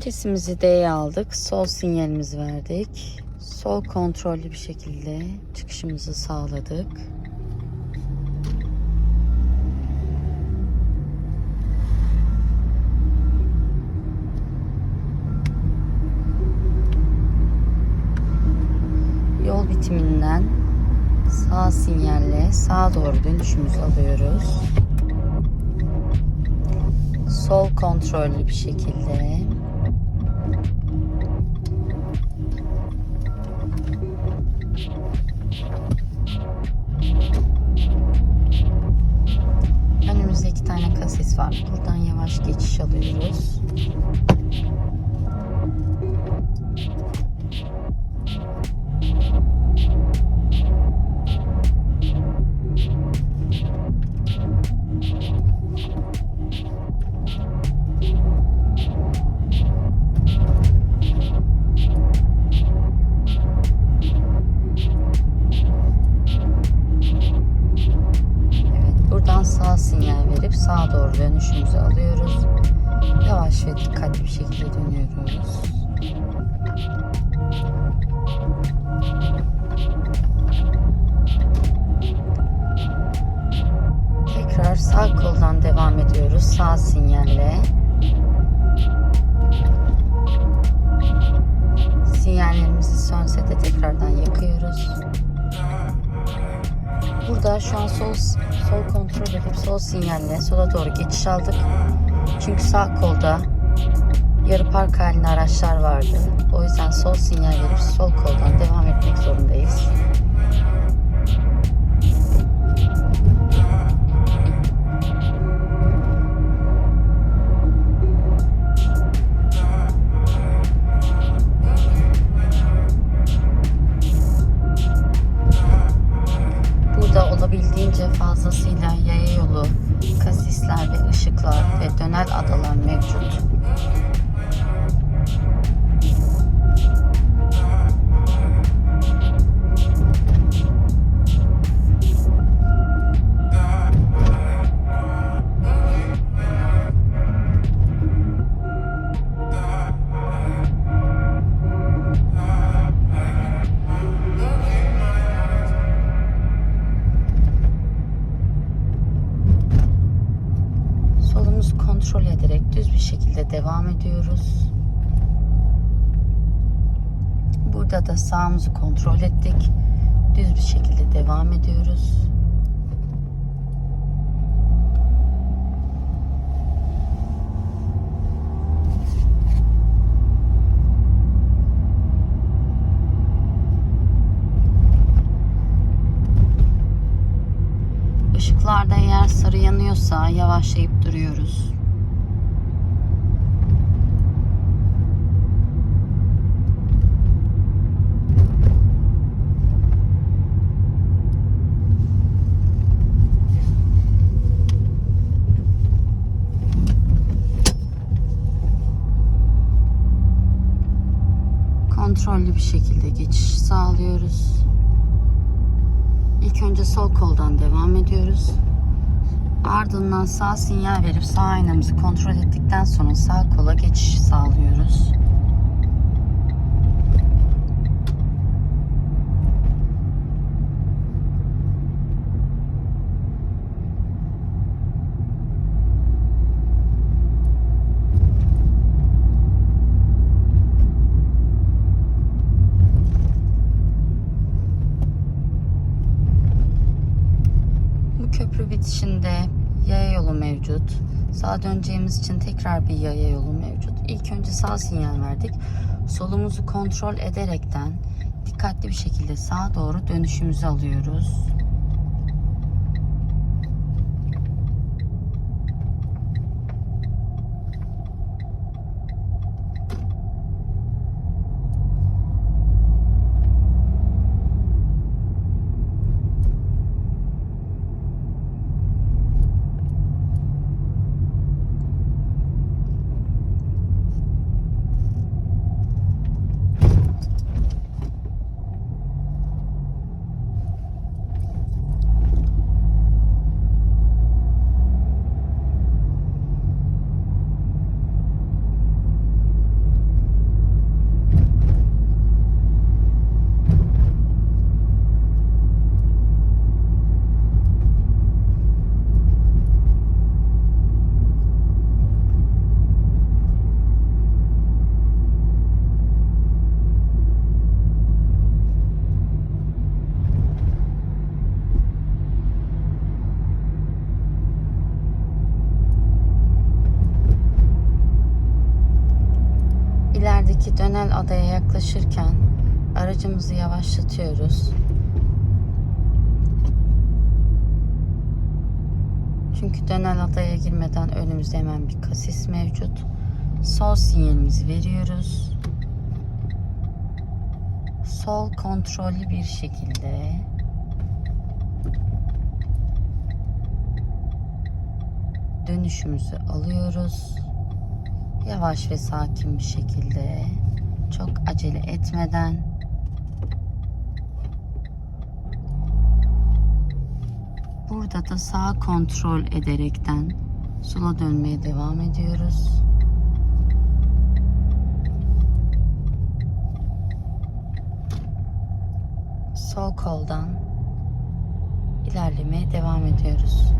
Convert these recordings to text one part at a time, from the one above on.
Vitesimizi D'ye aldık. Sol sinyalimizi verdik. Sol kontrollü bir şekilde çıkışımızı sağladık. Yol bitiminden sağ sinyalle sağa doğru dönüşümüzü alıyoruz. Sol kontrollü bir şekilde var. Buradan yavaş geçiş alıyoruz. De tekrardan yakıyoruz. Burada şu an sol sol kontrol edip sol sinyalle sola doğru geçiş aldık. Çünkü sağ kolda yarı park halinde araçlar vardı. O yüzden sol sinyal verip sol koldan devam etmek zorundayız. Işıklarda eğer sarı yanıyorsa yavaşlayıp duruyoruz. Kontrollü bir şekilde geçiş sağlıyoruz. İlk önce sol koldan devam ediyoruz. Ardından sağ sinyal verip sağ aynamızı kontrol ettikten sonra sağ kola geçiş sağlıyoruz. Bu köprü bitişinde yaya yolu mevcut. Sağa döneceğimiz için tekrar bir yaya yolu mevcut. İlk önce sağ sinyal verdik. Solumuzu kontrol ederekten dikkatli bir şekilde sağa doğru dönüşümüzü alıyoruz. Peki Dönel adaya yaklaşırken aracımızı yavaşlatıyoruz. Çünkü Dönel adaya girmeden önümüzde hemen bir kasis mevcut. Sol sinyalimizi veriyoruz. Sol kontrollü bir şekilde dönüşümüzü alıyoruz. Yavaş ve sakin bir şekilde çok acele etmeden Burada da sağ kontrol ederekten sola dönmeye devam ediyoruz. Sol koldan ilerlemeye devam ediyoruz.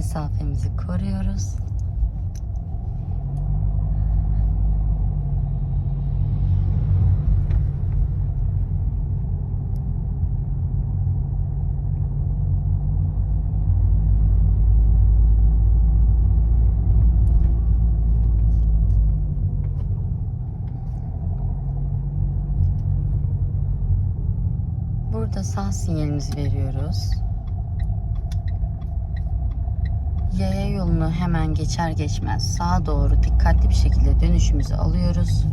Mesafemizi koruyoruz. Burada sağ sinyalimizi veriyoruz. Yaya yolunu hemen geçer geçmez sağa doğru dikkatli bir şekilde dönüşümüzü alıyoruz.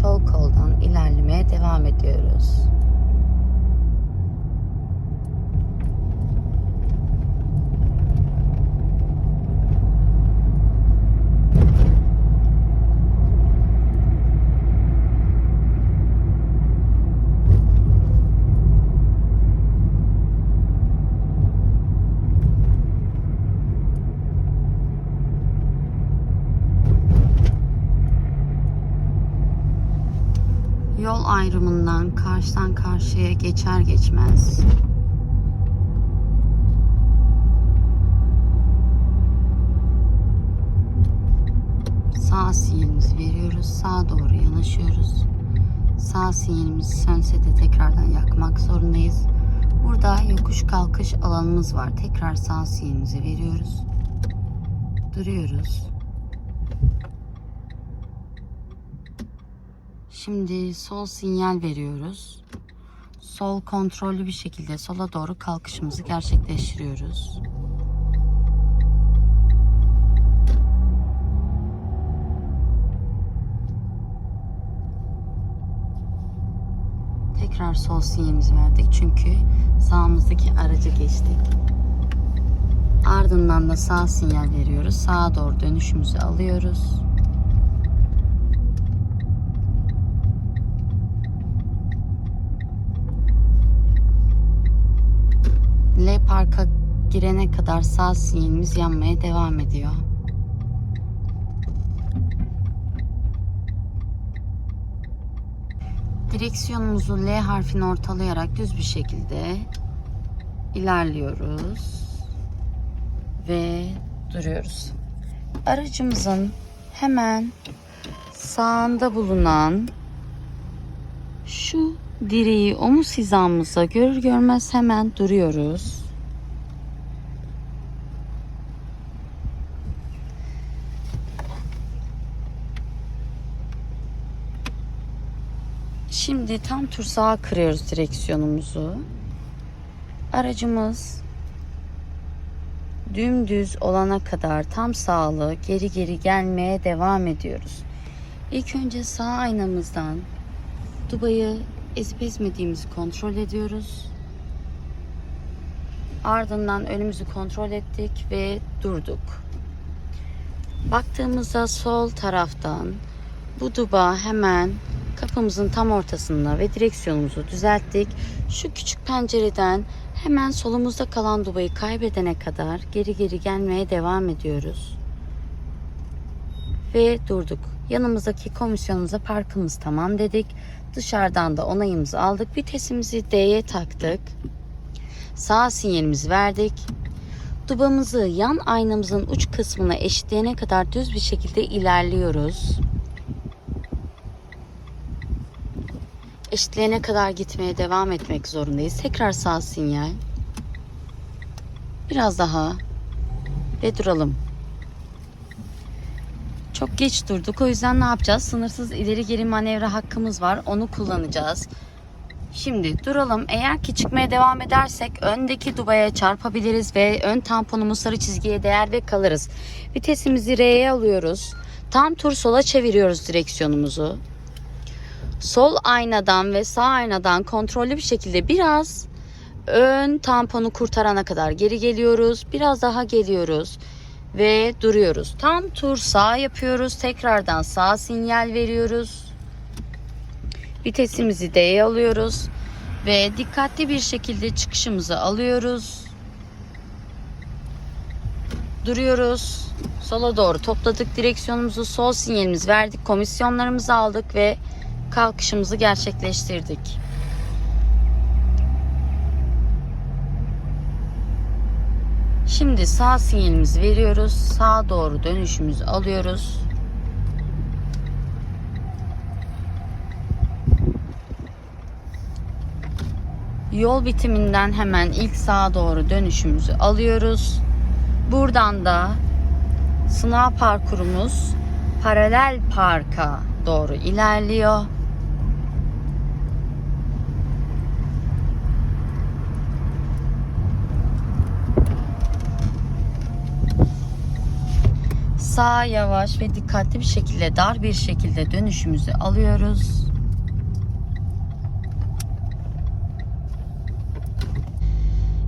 Sol koldan ilerlemeye devam ediyoruz. Yol ayrımından karşıdan karşıya geçer geçmez sağ sinyalimizi veriyoruz. Sağa doğru yanaşıyoruz. Sağ sinyalimiz sönse de tekrardan yakmak zorundayız. Burada yokuş kalkış alanımız var. Tekrar sağ sinyalimizi veriyoruz. Duruyoruz. Şimdi sol sinyal veriyoruz. Sol kontrollü bir şekilde sola doğru kalkışımızı gerçekleştiriyoruz. Tekrar sol sinyalimizi verdik çünkü sağımızdaki aracı geçtik. Ardından da sağ sinyal veriyoruz. Sağa doğru dönüşümüzü alıyoruz. L Park'a girene kadar sağ sinyalimiz yanmaya devam ediyor. Direksiyonumuzu L harfini ortalayarak düz bir şekilde ilerliyoruz ve duruyoruz. Aracımızın hemen sağında bulunan şu direği omuz hizamıza görür görmez hemen duruyoruz. Şimdi tam tur sağa kırıyoruz direksiyonumuzu. Aracımız dümdüz olana kadar tam sağlı geri geri gelmeye devam ediyoruz. İlk önce sağ aynamızdan dubayı ezip ezmediğimizi kontrol ediyoruz. Ardından önümüzü kontrol ettik ve durduk. Baktığımızda sol taraftan bu duba hemen kapımızın tam ortasında ve direksiyonumuzu düzelttik. Şu küçük pencereden hemen solumuzda kalan dubayı kaybedene kadar geri geri gelmeye devam ediyoruz. Ve durduk. Yanımızdaki komisyonumuza parkımız tamam dedik. Dışarıdan da onayımızı aldık. Vitesimizi D'ye taktık. Sağ sinyalimizi verdik. Dubamızı yan aynamızın uç kısmına eşitleyene kadar düz bir şekilde ilerliyoruz. Eşitleyene kadar gitmeye devam etmek zorundayız. Tekrar sağ sinyal. Biraz daha. Ve duralım. Çok geç durduk. O yüzden ne yapacağız? Sınırsız ileri geri manevra hakkımız var. Onu kullanacağız. Şimdi duralım. Eğer ki çıkmaya devam edersek öndeki dubaya çarpabiliriz ve ön tamponumuz sarı çizgiye değer ve kalırız. Vitesimizi R'ye alıyoruz. Tam tur sola çeviriyoruz direksiyonumuzu sol aynadan ve sağ aynadan kontrollü bir şekilde biraz ön tamponu kurtarana kadar geri geliyoruz. Biraz daha geliyoruz ve duruyoruz. Tam tur sağ yapıyoruz. Tekrardan sağ sinyal veriyoruz. Vitesimizi D'ye alıyoruz ve dikkatli bir şekilde çıkışımızı alıyoruz. Duruyoruz. Sola doğru topladık direksiyonumuzu. Sol sinyalimizi verdik. Komisyonlarımızı aldık ve kalkışımızı gerçekleştirdik. Şimdi sağ sinyalimizi veriyoruz. Sağa doğru dönüşümüzü alıyoruz. Yol bitiminden hemen ilk sağa doğru dönüşümüzü alıyoruz. Buradan da sınav parkurumuz paralel parka doğru ilerliyor. Sağa yavaş ve dikkatli bir şekilde dar bir şekilde dönüşümüzü alıyoruz.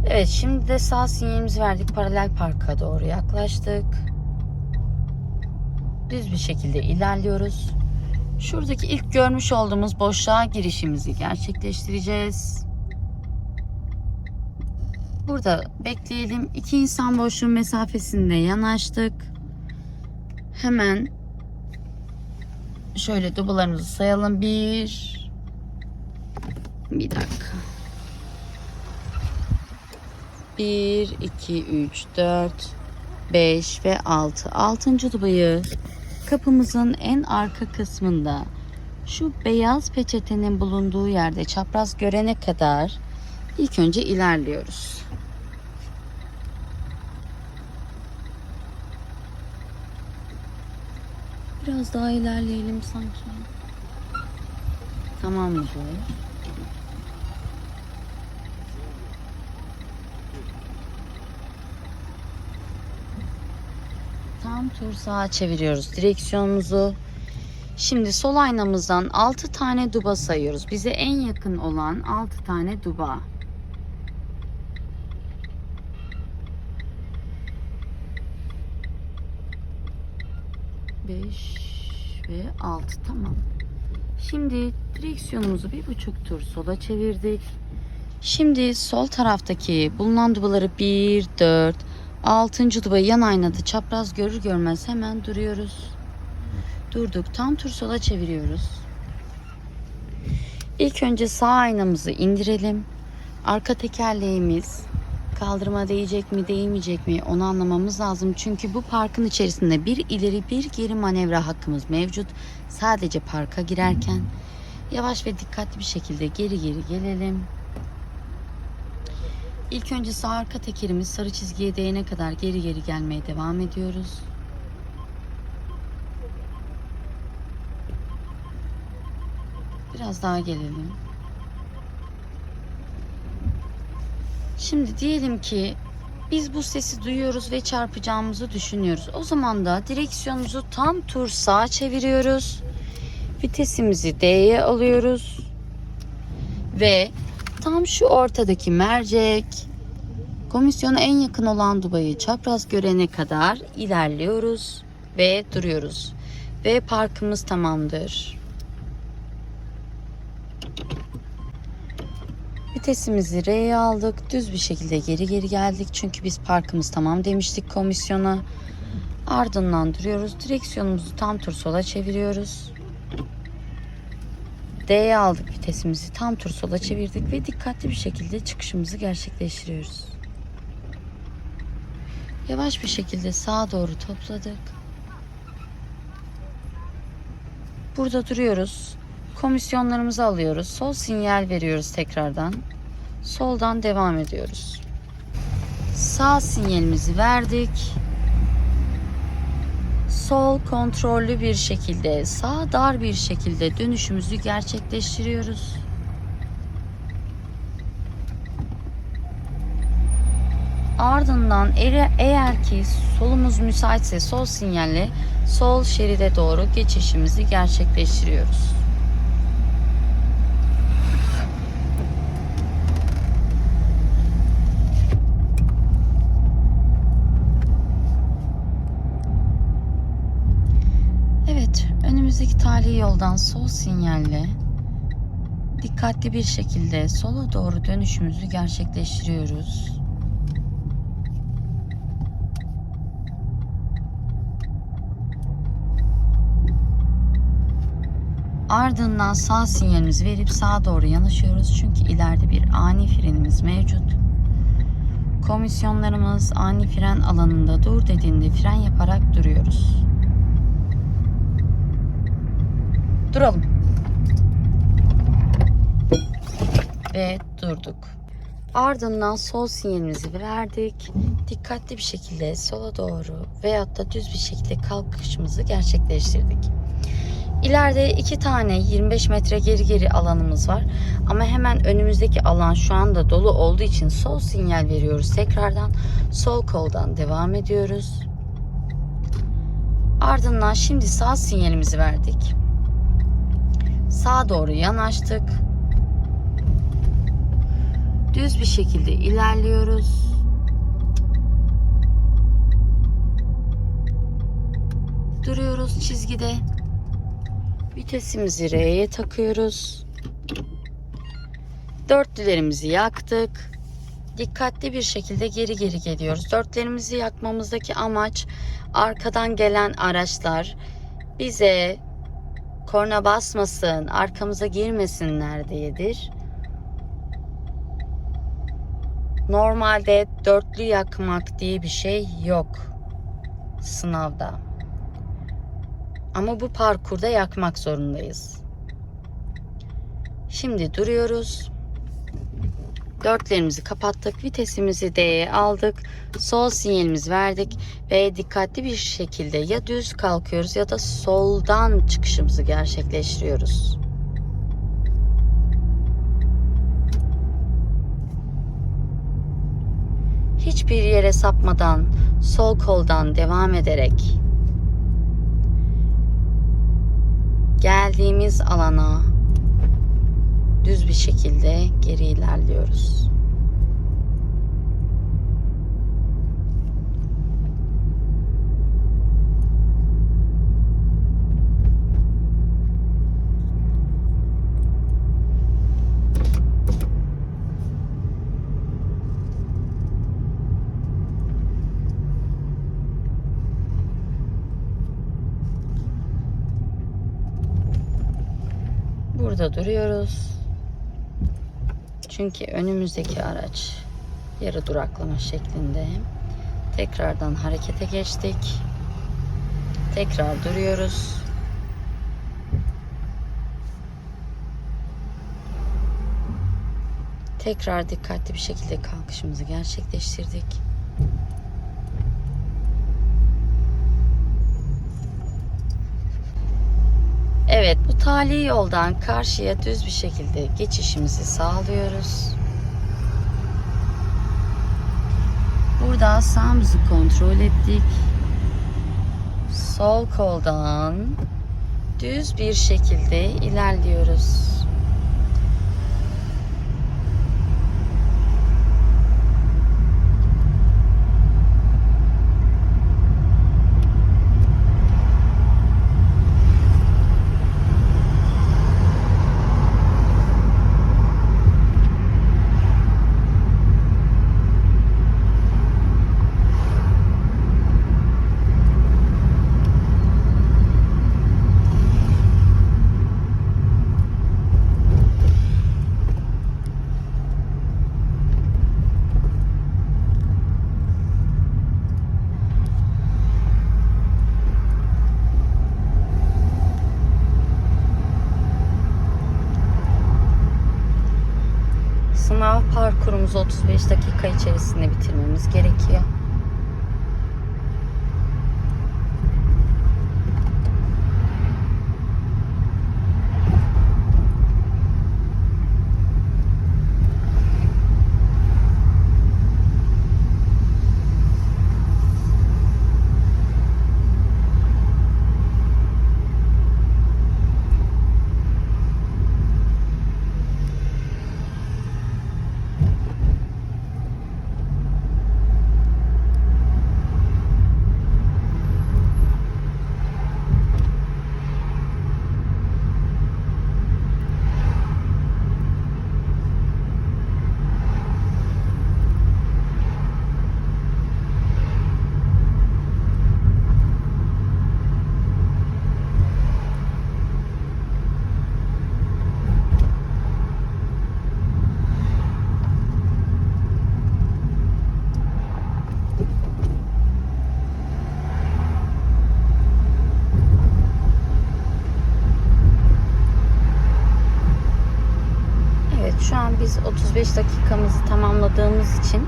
Evet şimdi de sağ sinyalimizi verdik. Paralel parka doğru yaklaştık. Düz bir şekilde ilerliyoruz. Şuradaki ilk görmüş olduğumuz boşluğa girişimizi gerçekleştireceğiz. Burada bekleyelim. İki insan boşluğun mesafesinde yanaştık. Hemen şöyle dubalarımızı sayalım. Bir bir dakika. Bir, iki, üç, dört, beş ve altı. Altıncı dubayı kapımızın en arka kısmında şu beyaz peçetenin bulunduğu yerde çapraz görene kadar ilk önce ilerliyoruz. Biraz daha ilerleyelim sanki. Tamam mı böyle? Tam tur sağa çeviriyoruz direksiyonumuzu. Şimdi sol aynamızdan 6 tane duba sayıyoruz. Bize en yakın olan 6 tane duba. Beş ve altı tamam. Şimdi direksiyonumuzu bir buçuk tur sola çevirdik. Şimdi sol taraftaki bulunan dubaları 1, 4, 6. dubayı yan aynada çapraz görür görmez hemen duruyoruz. Durduk. Tam tur sola çeviriyoruz. İlk önce sağ aynamızı indirelim. Arka tekerleğimiz Kaldırıma değecek mi değmeyecek mi onu anlamamız lazım. Çünkü bu parkın içerisinde bir ileri bir geri manevra hakkımız mevcut. Sadece parka girerken yavaş ve dikkatli bir şekilde geri geri gelelim. İlk önce sağ arka tekerimiz sarı çizgiye değene kadar geri geri gelmeye devam ediyoruz. Biraz daha gelelim. Şimdi diyelim ki biz bu sesi duyuyoruz ve çarpacağımızı düşünüyoruz. O zaman da direksiyonumuzu tam tur sağa çeviriyoruz. Vitesimizi D'ye alıyoruz. Ve tam şu ortadaki mercek komisyona en yakın olan dubayı çapraz görene kadar ilerliyoruz ve duruyoruz. Ve parkımız tamamdır. Vitesimizi R'ye aldık. Düz bir şekilde geri geri geldik. Çünkü biz parkımız tamam demiştik komisyona. Ardından duruyoruz. Direksiyonumuzu tam tur sola çeviriyoruz. D'ye aldık vitesimizi. Tam tur sola çevirdik ve dikkatli bir şekilde çıkışımızı gerçekleştiriyoruz. Yavaş bir şekilde sağa doğru topladık. Burada duruyoruz. Komisyonlarımızı alıyoruz. Sol sinyal veriyoruz tekrardan. Soldan devam ediyoruz. Sağ sinyalimizi verdik. Sol kontrollü bir şekilde, sağ dar bir şekilde dönüşümüzü gerçekleştiriyoruz. Ardından eğer ki solumuz müsaitse sol sinyalle sol şeride doğru geçişimizi gerçekleştiriyoruz. Evet, önümüzdeki tali yoldan sol sinyalle dikkatli bir şekilde sola doğru dönüşümüzü gerçekleştiriyoruz. Ardından sağ sinyalimizi verip sağa doğru yanaşıyoruz. Çünkü ileride bir ani frenimiz mevcut. Komisyonlarımız ani fren alanında dur dediğinde fren yaparak duruyoruz. Duralım. Ve durduk. Ardından sol sinyalimizi verdik. Dikkatli bir şekilde sola doğru veyahut da düz bir şekilde kalkışımızı gerçekleştirdik. İleride iki tane 25 metre geri geri alanımız var. Ama hemen önümüzdeki alan şu anda dolu olduğu için sol sinyal veriyoruz. Tekrardan sol koldan devam ediyoruz. Ardından şimdi sağ sinyalimizi verdik. Sağa doğru yanaştık. Düz bir şekilde ilerliyoruz. Duruyoruz çizgide. Vitesimizi R'ye takıyoruz. Dörtlülerimizi yaktık. Dikkatli bir şekilde geri geri geliyoruz. Dörtlerimizi yakmamızdaki amaç arkadan gelen araçlar bize korna basmasın, arkamıza girmesinler diyedir. Normalde dörtlü yakmak diye bir şey yok sınavda. Ama bu parkurda yakmak zorundayız. Şimdi duruyoruz. Dörtlerimizi kapattık. Vitesimizi D'ye aldık. Sol sinyalimizi verdik. Ve dikkatli bir şekilde ya düz kalkıyoruz ya da soldan çıkışımızı gerçekleştiriyoruz. Hiçbir yere sapmadan sol koldan devam ederek geldiğimiz alana düz bir şekilde geri ilerliyoruz. Burada duruyoruz. Çünkü önümüzdeki araç Yarı duraklama şeklinde. Tekrardan harekete geçtik. Tekrar duruyoruz. Tekrar dikkatli bir şekilde kalkışımızı gerçekleştirdik. Evet, bu tali yoldan karşıya düz bir şekilde geçişimizi sağlıyoruz. Burada sağımızı kontrol ettik. Sol koldan düz bir şekilde ilerliyoruz. Sınav parkurumuzu 35 dakika içerisinde bitirmemiz gerekiyor. Evet şu an biz 35 dakikamızı tamamladığımız için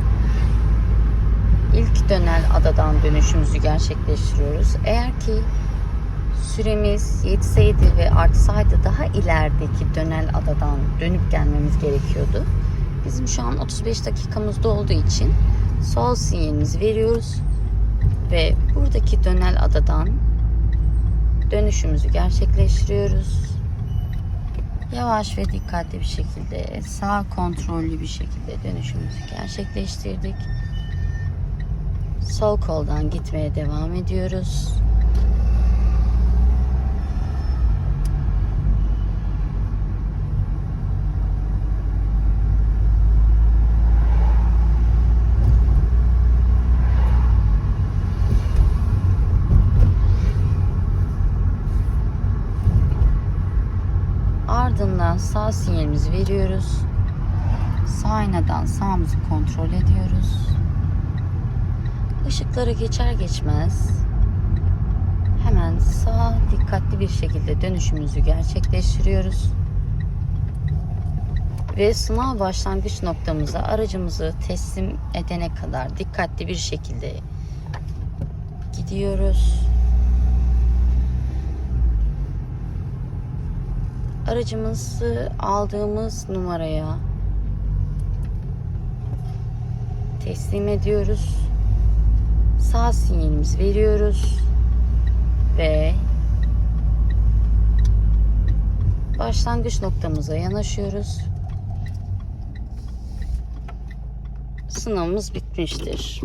ilk dönel adadan dönüşümüzü gerçekleştiriyoruz. Eğer ki süremiz yetseydi ve artsaydı daha ilerideki dönel adadan dönüp gelmemiz gerekiyordu. Bizim şu an 35 dakikamız olduğu için sol sinyalimizi veriyoruz ve buradaki dönel adadan dönüşümüzü gerçekleştiriyoruz. Yavaş ve dikkatli bir şekilde sağ kontrollü bir şekilde dönüşümüzü gerçekleştirdik. Sol koldan gitmeye devam ediyoruz. Ardından sağ sinyalimizi veriyoruz. Sağ aynadan sağımızı kontrol ediyoruz. Işıkları geçer geçmez hemen sağ dikkatli bir şekilde dönüşümüzü gerçekleştiriyoruz. Ve sınav başlangıç noktamıza aracımızı teslim edene kadar dikkatli bir şekilde gidiyoruz. Aracımızı aldığımız numaraya teslim ediyoruz. Sağ sinyalimizi veriyoruz ve başlangıç noktamıza yanaşıyoruz. Sınavımız bitmiştir.